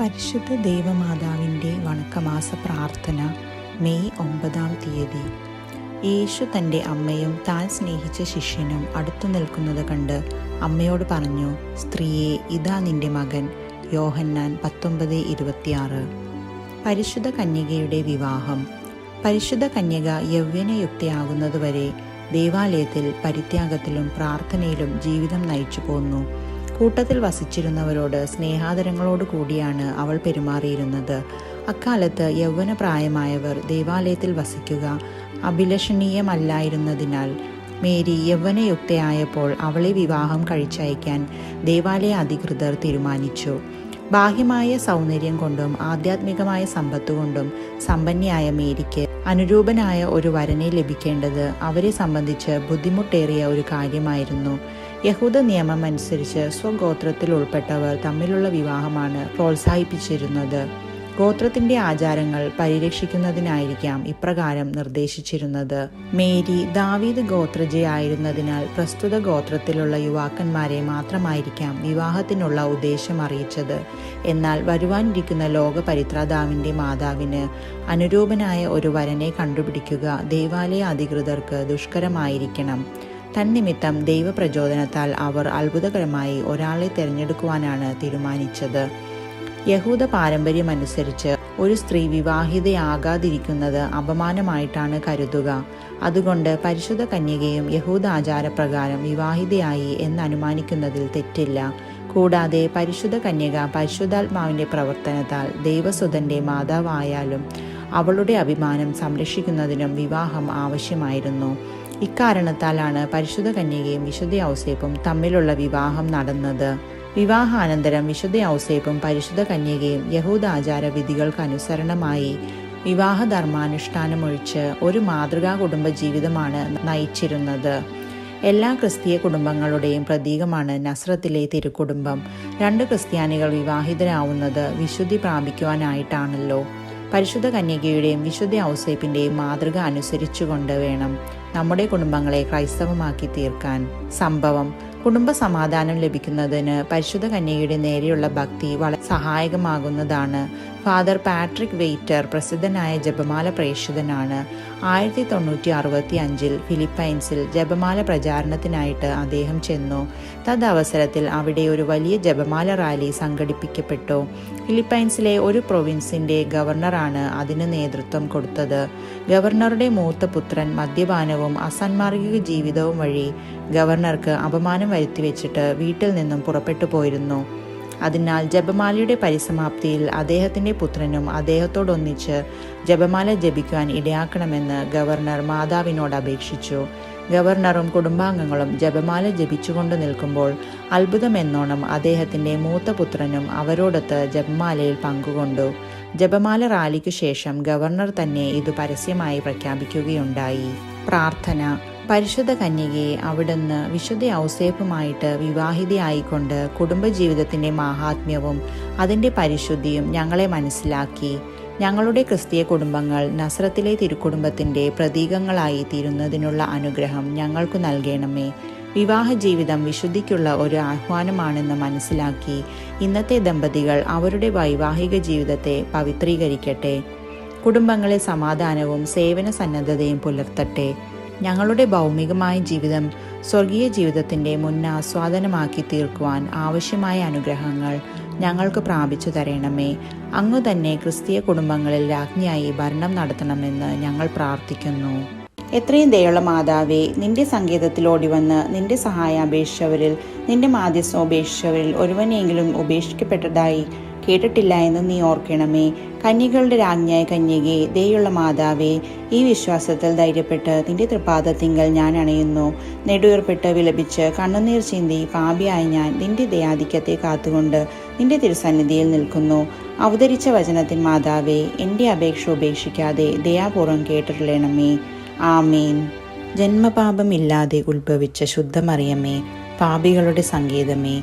പരിശുദ്ധ ദേവമാതാവിന്റെ വണക്കമാസ പ്രാർത്ഥന മെയ് ഒമ്പതാം തീയതി. യേശു തന്റെ അമ്മയും താൻ സ്നേഹിച്ച ശിഷ്യനും അടുത്തു നിൽക്കുന്നത് കണ്ട് അമ്മയോട് പറഞ്ഞു സ്ത്രീയെ ഇതാ നിന്റെ മകൻ. യോഹന്നാൻ പത്തൊമ്പത് ഇരുപത്തിയാറ്. പരിശുദ്ധ കന്യകയുടെ വിവാഹം. പരിശുദ്ധ കന്യക യൗവനയുക്തിയാകുന്നതുവരെ ദേവാലയത്തിൽ പരിത്യാഗത്തിലും പ്രാർത്ഥനയിലും ജീവിതം നയിച്ചു പോന്നു. കൂട്ടത്തിൽ വസിച്ചിരുന്നവരോട് സ്നേഹാദരങ്ങളോട് കൂടിയാണ് അവൾ പെരുമാറിയിരുന്നത്. അക്കാലത്ത് യൗവന പ്രായമായവർ ദേവാലയത്തിൽ വസിക്കുക അഭിലഷണീയമല്ലായിരുന്നതിനാൽ മേരി യൗവനയുക്തയായപ്പോൾ അവളെ വിവാഹം കഴിച്ചയക്കാൻ ദേവാലയ അധികൃതർ തീരുമാനിച്ചു. ബാഹ്യമായ സൗന്ദര്യം കൊണ്ടും ആധ്യാത്മികമായ സമ്പത്തുകൊണ്ടും സമ്പന്നയായ മേരിക്ക് അനുരൂപനായ ഒരു വരനെ ലഭിക്കേണ്ടത് അവരെ സംബന്ധിച്ച് ബുദ്ധിമുട്ടേറിയ ഒരു കാര്യമായിരുന്നു. യഹൂദ നിയമം അനുസരിച്ച് സ്വഗോത്രത്തിൽ ഉൾപ്പെട്ടവർ തമ്മിലുള്ള വിവാഹമാണ് പ്രോത്സാഹിപ്പിച്ചിരുന്നത്. ഗോത്രത്തിന്റെ ആചാരങ്ങൾ പരിരക്ഷിക്കുന്നതിനായിരിക്കാം ഇപ്രകാരം നിർദ്ദേശിച്ചിരുന്നത്. മേരി ദാവീദ് ഗോത്രജയായിരുന്നതിനാൽ പ്രസ്തുത ഗോത്രത്തിലുള്ള യുവാക്കന്മാരെ മാത്രമായിരിക്കാം വിവാഹത്തിനുള്ള ഉദ്ദേശം അറിയിച്ചത്. എന്നാൽ വരുവാനിരിക്കുന്ന ലോക പരിത്രാതാവിന്റെ മാതാവിന് അനുരൂപനായ ഒരു വരനെ കണ്ടുപിടിക്കുക ദേവാലയ അധികൃതർക്ക് ദുഷ്കരമായിരിക്കണം. തന്നിമിത്തം ദൈവപ്രചോദനത്താൽ അവർ അത്ഭുതകരമായി ഒരാളെ തിരഞ്ഞെടുക്കുവാനാണ് തീരുമാനിച്ചത്. യഹൂദ പാരമ്പര്യമനുസരിച്ച് ഒരു സ്ത്രീ വിവാഹിതയാകാതിരിക്കുന്നത് അപമാനമായിട്ടാണ് കരുതുക. അതുകൊണ്ട് പരിശുദ്ധ കന്യകയും യഹൂദ ആചാരപ്രകാരം വിവാഹിതയായി എന്ന് അനുമാനിക്കുന്നതിൽ തെറ്റില്ല. കൂടാതെ പരിശുദ്ധ കന്യക പരിശുദ്ധാത്മാവിന്റെ പ്രവർത്തനത്താൽ ദൈവസുതന്റെ മാതാവായാലും അവളുടെ അഭിമാനം സംരക്ഷിക്കുന്നതിനും വിവാഹം ആവശ്യമായിരുന്നു. ഇക്കാരണത്താലാണ് പരിശുദ്ധ കന്യകയും വിശുദ്ധ ഔസേപ്പും തമ്മിലുള്ള വിവാഹം നടന്നത്. വിവാഹാനന്തരം വിശുദ്ധ ഔസേപ്പും പരിശുദ്ധ കന്യകയും യഹൂദ ആചാര വിധികൾക്ക് അനുസരണമായി വിവാഹധർമാനുഷ്ഠാനമൊഴിച്ച് ഒരു മാതൃകാ കുടുംബ ജീവിതമാണ് നയിച്ചിരുന്നത്. എല്ലാ ക്രിസ്തീയ കുടുംബങ്ങളുടെയും പ്രതീകമാണ് നസ്രത്തിലെ തിരുക്കുടുംബം. രണ്ട് ക്രിസ്ത്യാനികൾ വിവാഹിതരാവുന്നത് വിശുദ്ധി പ്രാപിക്കുവാനായിട്ടാണല്ലോ. പരിശുദ്ധ കന്യകയുടെയും വിശുദ്ധ ഔസേപ്പിന്റെയും മാതൃക അനുസരിച്ചുകൊണ്ട് വേണം നമ്മുടെ കുടുംബങ്ങളെ ക്രൈസ്തവമാക്കി തീർക്കാൻ. സംഭവം കുടുംബ സമാധാനം ലഭിക്കുന്നതിന് പരിശുദ്ധ കന്യകയുടെ നേരെയുള്ള ഭക്തി വളരെ സഹായകമാകുന്നതാണ്. ഫാദർ പാട്രിക് വെയ്റ്റർ പ്രസിദ്ധനായ ജപമാല പ്രേക്ഷിതനാണ്. ആയിരത്തി തൊണ്ണൂറ്റി അറുപത്തി അഞ്ചിൽ ഫിലിപ്പൈൻസിൽ ജപമാല പ്രചാരണത്തിനായിട്ട് അദ്ദേഹം ചെന്നു. തദവസരത്തിൽ അവിടെ ഒരു വലിയ ജപമാല റാലി സംഘടിപ്പിക്കപ്പെട്ടു. ഫിലിപ്പൈൻസിലെ ഒരു പ്രൊവിൻസിന്റെ ഗവർണറാണ് അതിന് നേതൃത്വം കൊടുത്തത്. ഗവർണറുടെ മൂത്ത പുത്രൻ മദ്യപാനവും അസന്മാർഗിക ജീവിതവും വഴി ഗവർണർക്ക് അപമാനം വരുത്തിവെച്ചിട്ട് വീട്ടിൽ നിന്നും പുറപ്പെട്ടു പോയിരുന്നു. അതിനാൽ ജപമാലയുടെ പരിസമാപ്തിയിൽ അദ്ദേഹത്തിന്റെ പുത്രനും അദ്ദേഹത്തോടൊന്നിച്ച് ജപമാല ജപിക്കുവാൻ ഇടയാക്കണമെന്ന് ഗവർണർ മാതാവിനോട് അപേക്ഷിച്ചു. ഗവർണറും കുടുംബാംഗങ്ങളും ജപമാല ജപിച്ചുകൊണ്ട് നിൽക്കുമ്പോൾ അത്ഭുതമെന്നോണം അദ്ദേഹത്തിന്റെ മൂത്ത പുത്രനും അവരോടൊത്ത് ജപമാലയിൽ പങ്കുകൊണ്ടു. ജപമാല റാലിക്കു ശേഷം ഗവർണർ തന്നെ ഇത് പരസ്യമായി പ്രഖ്യാപിക്കുകയുണ്ടായി. പ്രാർത്ഥന. പരിശുദ്ധ കന്യകയെ അവിടുന്ന് വിശുദ്ധ ഔസേപ്പുമായിട്ട് വിവാഹിതയായിക്കൊണ്ട് കുടുംബജീവിതത്തിന്റെ മാഹാത്മ്യവും അതിന്റെ പരിശുദ്ധിയും ഞങ്ങളെ മനസ്സിലാക്കി. ഞങ്ങളുടെ ക്രിസ്തീയ കുടുംബങ്ങൾ നസ്രത്തിലെ തിരുക്കുടുംബത്തിന്റെ പ്രതീകങ്ങളായി തീരുന്നതിനുള്ള അനുഗ്രഹം ഞങ്ങൾക്ക് നൽകണമേ. വിവാഹ ജീവിതം വിശുദ്ധിക്കുള്ള ഒരു ആഹ്വാനമാണെന്ന് മനസ്സിലാക്കി ഇന്നത്തെ ദമ്പതികൾ അവരുടെ വൈവാഹിക ജീവിതത്തെ പവിത്രീകരിക്കട്ടെ. കുടുംബങ്ങളെ സമാധാനവും സേവന സന്നദ്ധതയും പുലർത്തട്ടെ. ഞങ്ങളുടെ ഭൗമികമായ ജീവിതം സ്വർഗീയ ജീവിതത്തിന്റെ മുന്നാസ്വാദനമാക്കി തീർക്കുവാൻ ആവശ്യമായ അനുഗ്രഹങ്ങൾ ഞങ്ങൾക്ക് പ്രാപിച്ചു തരണമേ. അങ്ങു തന്നെ ക്രിസ്തീയ കുടുംബങ്ങളിൽ രാജ്ഞിയായി ഭരണം നടത്തണമെന്ന് ഞങ്ങൾ പ്രാർത്ഥിക്കുന്നു. എത്രയും ദയുള്ള മാതാവേ നിന്റെ സങ്കേതത്തിൽ ഓടിവന്ന് നിന്റെ സഹായം അപേക്ഷിച്ചവരിൽ നിന്റെ മാധ്യസ്ഥം ഉപേക്ഷിച്ചവരിൽ ഒരുവനെയെങ്കിലും ഉപേക്ഷിക്കപ്പെട്ടതായി കേട്ടിട്ടില്ല എന്ന് നീ ഓർക്കണമേ. കന്യകളുടെ രാജ്ഞിയായ കന്യകെ ദയുള്ള മാതാവേ ഈ വിശ്വാസത്തിൽ ധൈര്യപ്പെട്ട് നിന്റെ തൃപാദത്തിങ്കൽ ഞാൻ അണയുന്നു. നെടുവേർപ്പെട്ട് വിലപിച്ച് കണ്ണുനീർ ചിന്തി പാപിയായ ഞാൻ നിന്റെ ദയാധിക്യത്തെ കാത്തുകൊണ്ട് നിന്റെ തിരുസന്നിധിയിൽ നിൽക്കുന്നു. അവതരിച്ച വചനത്തിൻ മാതാവേ എന്റെ അപേക്ഷ ഉപേക്ഷിക്കാതെ ദയാപൂർവം കേട്ടിട്ടുള്ളണമേ. ആമേൻ. ജന്മപാപമില്ലാതെ ഉത്ഭവിച്ച ശുദ്ധമറിയമേ പാപികളുടെ സങ്കേതമേ.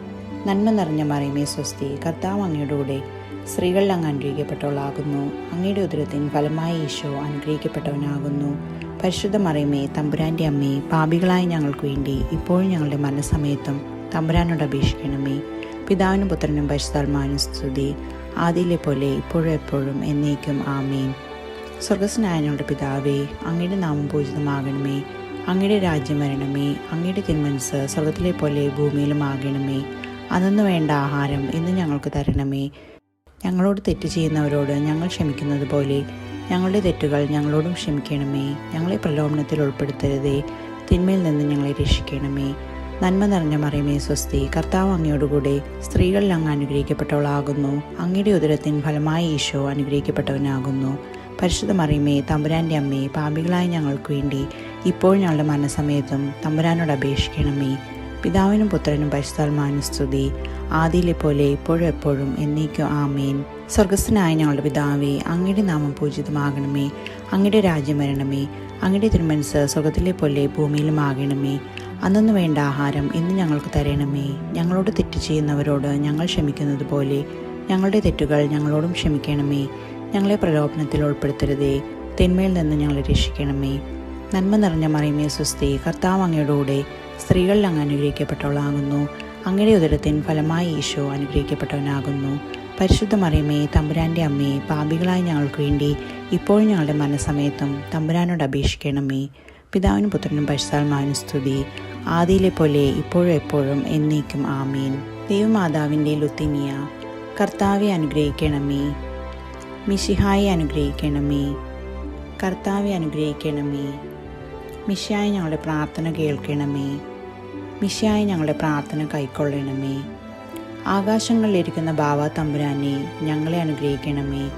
നന്മ നിറഞ്ഞ മറിയമേ സ്വസ്തി കർത്താവ് അങ്ങയുടെ കൂടെ സ്ത്രീകളിൽ അങ്ങ് അനുഗ്രഹിക്കപ്പെട്ടവളാകുന്നു. അങ്ങയുടെ ഉദരത്തിൻ ഫലമായി ഈശോ അനുഗ്രഹിക്കപ്പെട്ടവനാകുന്നു. പരിശുദ്ധ മറിയമേ തമ്പുരാന്റെ അമ്മേ പാപികളായ ഞങ്ങൾക്ക് വേണ്ടി ഇപ്പോഴും ഞങ്ങളുടെ മരണസമയത്തും തമ്പുരാനോട് അപേക്ഷിക്കണമേ. പിതാവിനും പുത്രനും പരിശുദ്ധാത്മാവിനും സ്തുതി. ആദിയിലെ പോലെ ഇപ്പോഴും എപ്പോഴും എന്നേക്കും ആമേൻ. സ്വർഗസ്നായ ഞങ്ങളുടെ പിതാവേ അങ്ങയുടെ നാമം പൂജിതമാകണമേ. അങ്ങയുടെ രാജ്യം വരണമേ. അങ്ങയുടെ തിന്മനസ് സ്വർഗത്തിലെ പോലെ ഭൂമിയിലും ആകണമേ. അന്നു വേണ്ട ആഹാരം ഇന്ന് ഞങ്ങൾക്ക് തരണമേ. ഞങ്ങളോട് തെറ്റ് ചെയ്യുന്നവരോട് ഞങ്ങൾ ക്ഷമിക്കുന്നത് പോലെ ഞങ്ങളുടെ തെറ്റുകൾ ഞങ്ങളോടും ക്ഷമിക്കണമേ. ഞങ്ങളെ പ്രലോഭനത്തിൽ ഉൾപ്പെടുത്തരുതേ. തിന്മയിൽ നിന്ന് ഞങ്ങളെ രക്ഷിക്കണമേ. നന്മ നിറഞ്ഞ മറിയമേ സ്വസ്തി. കർത്താവ് അങ്ങയോടുകൂടെ സ്ത്രീകളിൽ അങ്ങ് അനുഗ്രഹിക്കപ്പെട്ടവളാകുന്നു. അങ്ങയുടെ ഉദരത്തിൻ ഫലമായി ഈശോ അനുഗ്രഹിക്കപ്പെട്ടവനാകുന്നു. പരിശുദ്ധ മറിയമേ തമ്പുരാന്റെ അമ്മേ പാപികളായ ഞങ്ങൾക്ക് വേണ്ടി ഇപ്പോൾ ഞങ്ങളുടെ മനസ്സമയത്തും തമ്പുരാനോട് അപേക്ഷിക്കണമേ. പിതാവിനും പുത്രനും പരിശുദ്ധാത്മാവിനും സ്തുതി. ആദിയിലെ പോലെ ഇപ്പോഴും എപ്പോഴും എന്നേക്കും ആമേൻ. സ്വർഗസ്ഥനായ ഞങ്ങളുടെ പിതാവേ അങ്ങയുടെ നാമം പൂജിതമാകണമേ. അങ്ങയുടെ രാജ്യം വരണമേ. അങ്ങയുടെ തിരുമനസ് സ്വർഗത്തിലെ പോലെ ഭൂമിയിലും ആകണമേ. അന്നു വേണ്ട ആഹാരം ഇന്ന് ഞങ്ങൾക്ക് തരണമേ. ഞങ്ങളോട് തെറ്റ് ചെയ്യുന്നവരോട് ഞങ്ങൾ ക്ഷമിക്കുന്നത് പോലെ ഞങ്ങളുടെ തെറ്റുകൾ ഞങ്ങളോടും ക്ഷമിക്കണമേ. ഞങ്ങളെ പ്രലോഭനത്തിൽ ഉൾപ്പെടുത്തരുതേ. തിന്മയിൽ നിന്ന് ഞങ്ങളെ രക്ഷിക്കണമേ. നന്മ നിറഞ്ഞ മറിയമേ സ്വസ്തി. കർത്താവ് അങ്ങയുടെ കൂടെ സ്ത്രീകളിൽ അങ്ങ് അനുഗ്രഹിക്കപ്പെട്ടവളാകുന്നു. അങ്ങയുടെ ഉദരത്തിൻ ഫലമായി ഈശോ അനുഗ്രഹിക്കപ്പെട്ടവനാകുന്നു. പരിശുദ്ധ മറിയമേ തമ്പുരാന്റെ അമ്മയെ പാപികളായ ഞങ്ങൾക്ക് വേണ്ടി ഇപ്പോൾ ഞങ്ങളുടെ മനസ്സമയത്തും തമ്പുരാനോട് അപേക്ഷിക്കണമേ. പിതാവിനും പുത്രനും പരിശുദ്ധാത്മാവിനും സ്തുതി. ആദിയിലെ പോലെ ഇപ്പോഴും എപ്പോഴും എന്നേക്കും ആമീൻ. ദൈവമാതാവിന്റെ ലുത്തിനിയ കർത്താവെ അനുഗ്രഹിക്കണമേ. മിഷിഹായെ അനുഗ്രഹിക്കണമേ. കർത്താവെ അനുഗ്രഹിക്കണമേ. മിഷായി ഞങ്ങളുടെ പ്രാർത്ഥന കേൾക്കണമേ. മിഷായി ഞങ്ങളുടെ പ്രാർത്ഥന കൈക്കൊള്ളണമേ. ആകാശങ്ങളിലിരിക്കുന്ന ബാവ തമ്പുരാനെ ഞങ്ങളെ അനുഗ്രഹിക്കണമേ.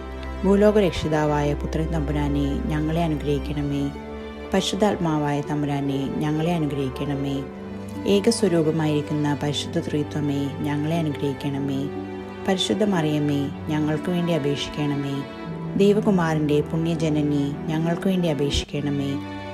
ഭൂലോക രക്ഷിതാവായ പുത്രൻ തമ്പുരാനെ ഞങ്ങളെ അനുഗ്രഹിക്കണമേ. പരിശുദ്ധാത്മാവായ തമ്പുരാനെ ഞങ്ങളെ അനുഗ്രഹിക്കണമേ. ഏകസ്വരൂപമായിരിക്കുന്ന പരിശുദ്ധ ത്രിത്വമേ ഞങ്ങളെ അനുഗ്രഹിക്കണമേ. പരിശുദ്ധ മറിയമേ ഞങ്ങൾക്ക് വേണ്ടി അപേക്ഷിക്കണമേ. ദൈവകുമാരന്റെ പുണ്യജനനി ഞങ്ങൾക്ക് വേണ്ടി അപേക്ഷിക്കണമേ.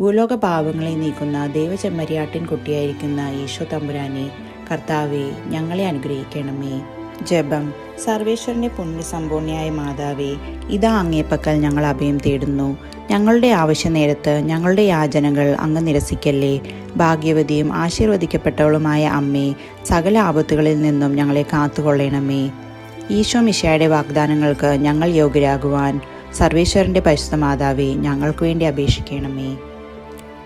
ഭൂലോക പാപങ്ങളെ നീക്കുന്ന ദൈവചെമ്മരിയാട്ടിൻ കുട്ടിയായിരിക്കുന്ന ഈശോ തമ്പുരാനെ കർത്താവെ ഞങ്ങളെ അനുഗ്രഹിക്കണമേ. ജപം. സർവേശ്വരന്റെ പുണ്യസമ്പൂർണയായ മാതാവേ ഇതാ അങ്ങേപ്പക്കൽ ഞങ്ങൾ അഭയം തേടുന്നു. ഞങ്ങളുടെ ആവശ്യ നേരത്ത് ഞങ്ങളുടെ യാചനകൾ അങ്ങ് നിരസിക്കല്ലേ. ഭാഗ്യവതിയും ആശീർവദിക്കപ്പെട്ടവളുമായ അമ്മേ സകല ആപത്തുകളിൽ നിന്നും ഞങ്ങളെ കാത്തുകൊള്ളണമേ. ഈശോ മിശയുടെ വാഗ്ദാനങ്ങൾക്ക് ഞങ്ങൾ യോഗ്യരാകുവാൻ സർവേശ്വരന്റെ പരിശുദ്ധ മാതാവേ ഞങ്ങൾക്ക് വേണ്ടി അപേക്ഷിക്കണമേ.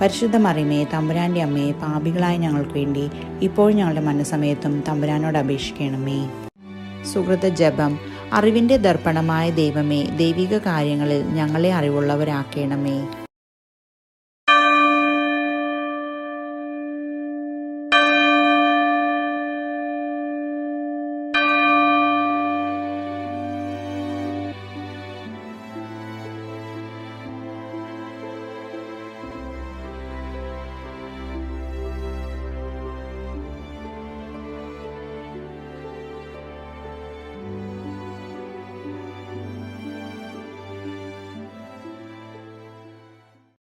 പരിശുദ്ധ മറിയമേ തമ്പുരാന്റെ അമ്മയെ പാപികളായ ഞങ്ങൾക്ക് വേണ്ടി ഇപ്പോൾ ഞങ്ങളുടെ മനസ്സമയത്തും തമ്പുരാനോട് അപേക്ഷിക്കണമേ. സുഹൃത ജപം അറിവിന്റെ ദർപ്പണമായ ദൈവമേ ദൈവിക കാര്യങ്ങളിൽ ഞങ്ങളെ അറിവുള്ളവരാക്കണമേ.